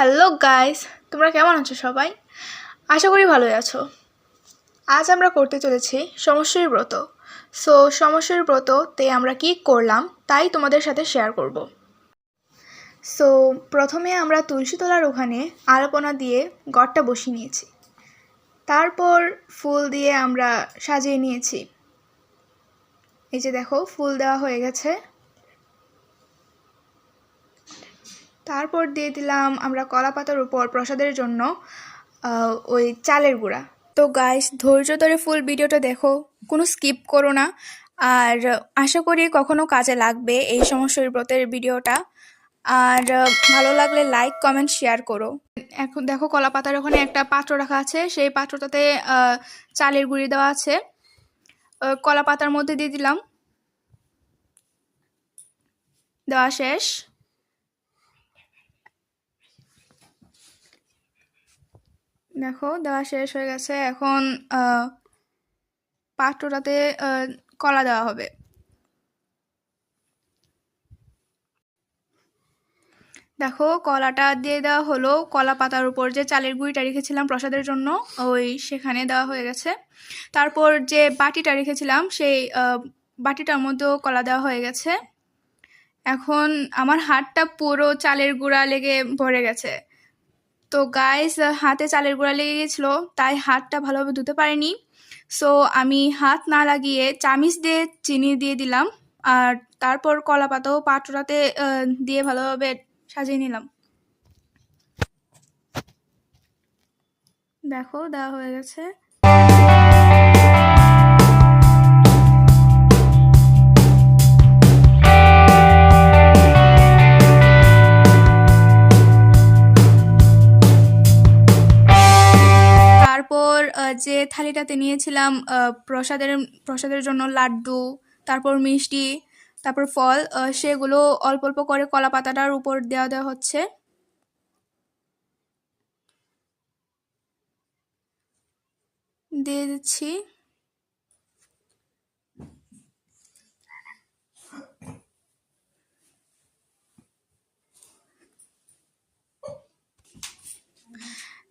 Hello guys, তোমরা কেমন আছো সবাই? আশা করি ভালোই আছো। আজ আমরা করতে চলেছি সমস্যার ব্রত। সো সমস্যার ব্রততে আমরা কি করলাম তাই তোমাদের সাথে শেয়ার করব। সো প্রথমে আমরা তুলসী তলার ওখানে আলপনা দিয়ে গড়টা বসিয়ে নিয়েছি। তারপর ফুল দিয়ে আমরা সাজিয়ে নিয়েছি। এই যে দেখো, ফুল দেওয়া হয়ে গেছে। তারপর দিয়ে দিলাম আমরা কলা পাতার উপর প্রসাদের জন্য ওই চালের গুঁড়া। তো গাইস ধৈর্য ধরে ফুল ভিডিওটা দেখো, কোনো স্কিপ করো না। আর আশা করি কখনো কাজে লাগবে এই সমস্যার ব্রতের ভিডিওটা। আর ভালো লাগলে লাইক কমেন্ট শেয়ার করো। এখন দেখো কলা পাতার ওখানে একটা পাত্র রাখা আছে, সেই পাত্রটাতে চালের গুঁড়ি দেওয়া আছে। কলা পাতার মধ্যে দিয়ে দিলাম। দেওয়া শেষ। দেখো, দেওয়া শেষ হয়ে গেছে। এখন পাত্রটাতে কলা দেওয়া হবে। দেখো, কলাটা দিয়ে দেওয়া হলো। কলা পাতার উপর যে চালের গুঁড়িটা রেখেছিলাম প্রসাদের জন্য, ওই সেখানে দেওয়া হয়ে গেছে। তারপর যে বাটিটা রেখেছিলাম, সেই বাটিটার মধ্যেও কলা দেওয়া হয়ে গেছে। এখন আমার হাতটা পুরো চালের গুঁড়া লেগে ভরে গেছে। তো গাইস হাতে চালের গুঁড়া লেগে গেছিল, তাই হাতটা ভালোভাবে ধুতে পারিনি। সো আমি হাত না লাগিয়ে চামিচ দিয়ে চিনি দিয়ে দিলাম, আর তারপর কলা পাতাও পাটোটাতে দিয়ে ভালোভাবে সাজিয়ে নিলাম। দেখো, দেওয়া হয়ে গেছে। যে থালিটাতে নিয়েছিলাম প্রসাদের প্রসাদের জন্য লাড্ডু, তারপর মিষ্টি, তারপর ফল সেগুলো অল্প অল্প করে কলা পাতাটার উপর দেওয়া দেওয়া হচ্ছে। দিয়ে দিচ্ছি।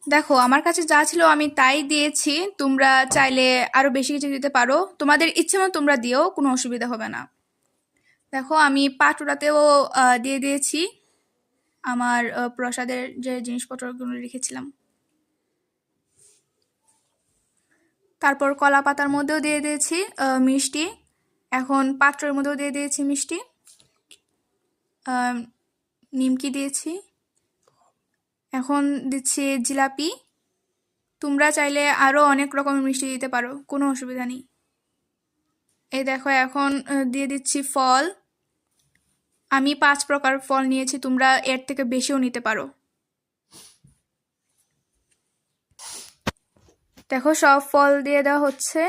দেখো, আমার কাছে যা ছিল আমি তাই দিয়েছি। তোমরা চাইলে আরও বেশি কিছু দিতে পারো। তোমাদের ইচ্ছে মতো তোমরা দিও, কোনো অসুবিধা হবে না। দেখো, আমি পাটুরাতেও দিয়ে দিয়েছি। আমার প্রসাদের যে জিনিসপত্রগুলো রেখেছিলাম। তারপর কলা পাতার মধ্যেও দিয়ে দিয়েছি মিষ্টি। এখন পাত্রের মধ্যেও দিয়ে দিয়েছি মিষ্টি। নিমকি দিয়েছি। এখন দিচ্ছি জিলাপি। তোমরা চাইলে আরও অনেক রকমের মিষ্টি দিতে পারো, কোনো অসুবিধা নেই। এই দেখো, এখন দিয়ে দিচ্ছি ফল। আমি পাঁচ প্রকার ফল নিয়েছি, তোমরা এর থেকে বেশিও নিতে পারো। দেখো, সব ফল দিয়ে দেওয়া হচ্ছে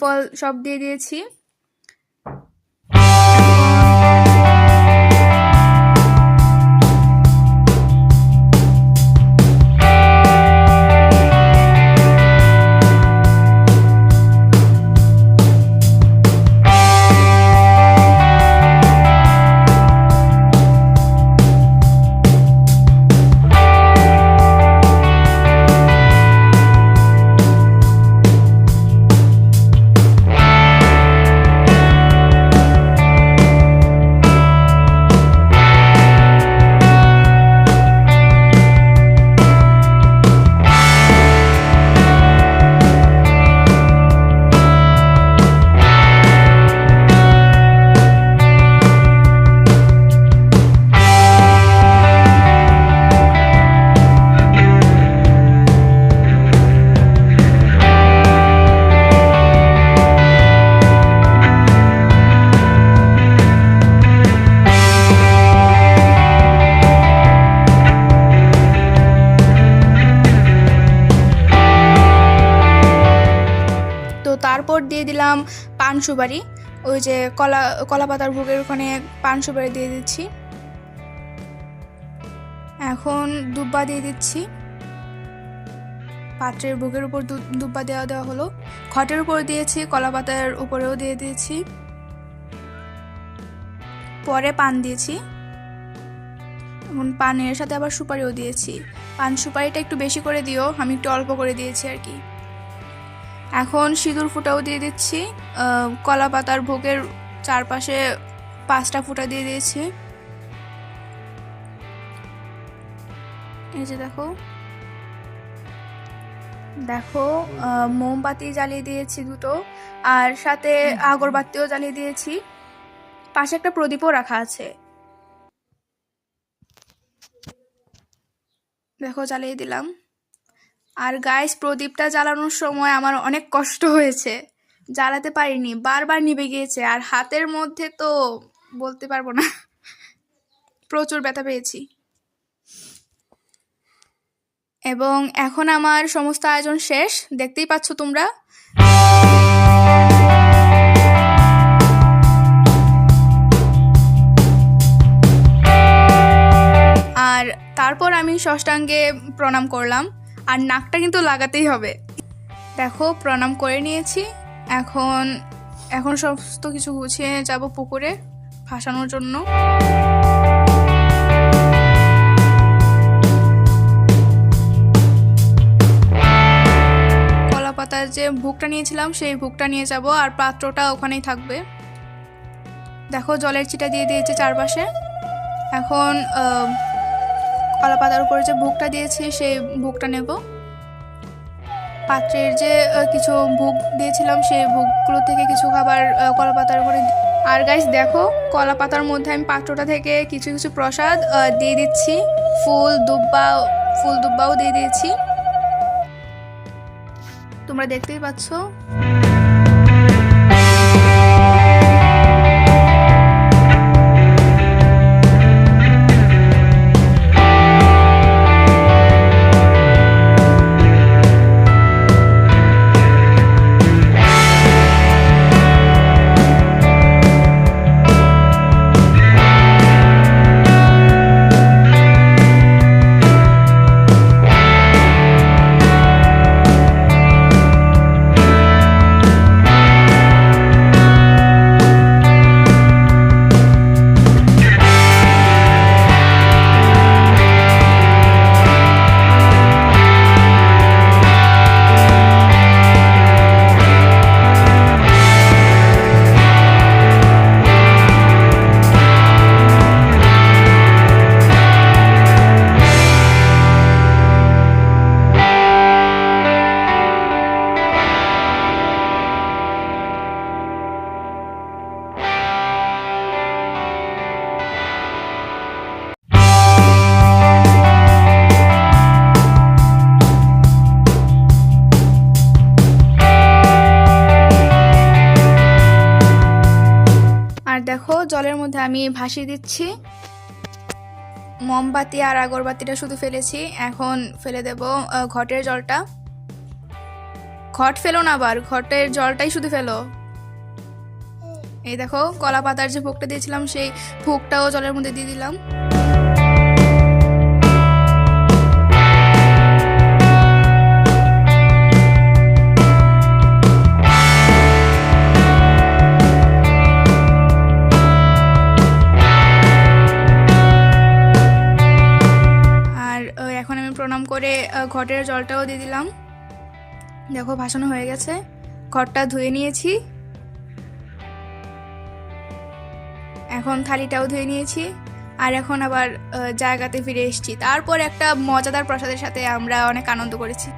ফল সব দিয়ে দিয়েছি। পান সুপারি ওই যে কলা কলা পাতার ভোগের ওখানে পান সুপারি দিয়ে দিচ্ছি। এখন দুব্বা দিয়ে দিচ্ছি। পাত্রের ভোগের উপর দুব্বা দেওয়া দেওয়া হলো। খটের উপর দিয়েছি কলা পাতার উপরেও দিয়ে দিয়েছি। পরে পান দিয়েছি। এখন পানের সাথে আবার সুপারিও দিয়েছি। পান সুপারিটা একটু বেশি করে দিও, আমি একটু অল্প করে দিয়েছি আর কি। এখন সিঁদুর ফুটাও দিয়ে দিচ্ছি কলা পাতার ভোগের চারপাশে পাঁচটা ফুটা দিয়ে দিয়েছি। এই যে দেখো। দেখো মোমবাতি জ্বালিয়ে দিয়েছি দুটো আর সাথে আগরবাতিও জ্বালিয়ে দিয়েছি। পাশে একটা প্রদীপও রাখা আছে। দেখো জ্বালিয়ে দিলাম। আর গাইস প্রদীপটা জ্বালানোর সময় আমার অনেক কষ্ট হয়েছে। জ্বালাতে পারিনি, বারবার নিভে গিয়েছে আর হাতের মধ্যে তো বলতে পারব না। প্রচুর ব্যথা পেয়েছি। এবং এখন আমার সমস্ত আয়োজন শেষ। দেখতেই পাচ্ছ তোমরা। আর তারপর আমি ষষ্ঠাঙ্গে প্রণাম করলাম। আর নাকটা কিন্তু লাগাতেই হবে। দেখো, প্রণাম করে নিয়েছি। এখন এখন সমস্ত কিছু গুছিয়ে যাব পুকুরে ভাসানোর জন্য। কলা পাতার যে ভুকটা নিয়েছিলাম, সেই ভুকটা নিয়ে যাব আর পাত্রটা ওখানেই থাকবে। দেখো, জলের চিটা দিয়ে দিয়েছে চারপাশে। এখন কলা পাতার উপরে যে ভোগটা দিয়েছি, সেই ভোগটা নেব। পাত্রের যে কিছু ভোগ দিয়েছিলাম, সেই ভুকগুলো থেকে কিছু খাবার কলা পাতার উপরে আর গাইস দেখো কলা পাতার মধ্যে আমি পাত্রটা থেকে কিছু কিছু প্রসাদ দিয়ে দিচ্ছি। ফুল দুব্বা, ফুল দুব্বাও দিয়ে দিয়েছি। তোমরা দেখতেই পাচ্ছ। জলের মধ্যে আমি ভাসিয়ে দিচ্ছি। মোমবাতি আর আগরবাতিটা শুধু ফেলেছি। এখন ফেলে দেব ঘটের জলটা। ঘট ফেলো না আবার, ঘটের জলটাই শুধু ফেলো। এই দেখো কলা পাতার যে ভোগটা দিয়েছিলাম, সেই ভোগটাও জলের মধ্যে দিয়ে দিলাম। করে ঘটের জলটাও দিয়ে দিলাম। দেখো, ভাসানো হয়ে গেছে। ঘরটা ধুয়ে নিয়েছি। এখন থালিটাও ধুয়ে নিয়েছি। আর এখন আবার জায়গাতে ফিরে এসেছি। তারপর একটা মজাদার প্রসাদের সাথে আমরা অনেক আনন্দ করেছি।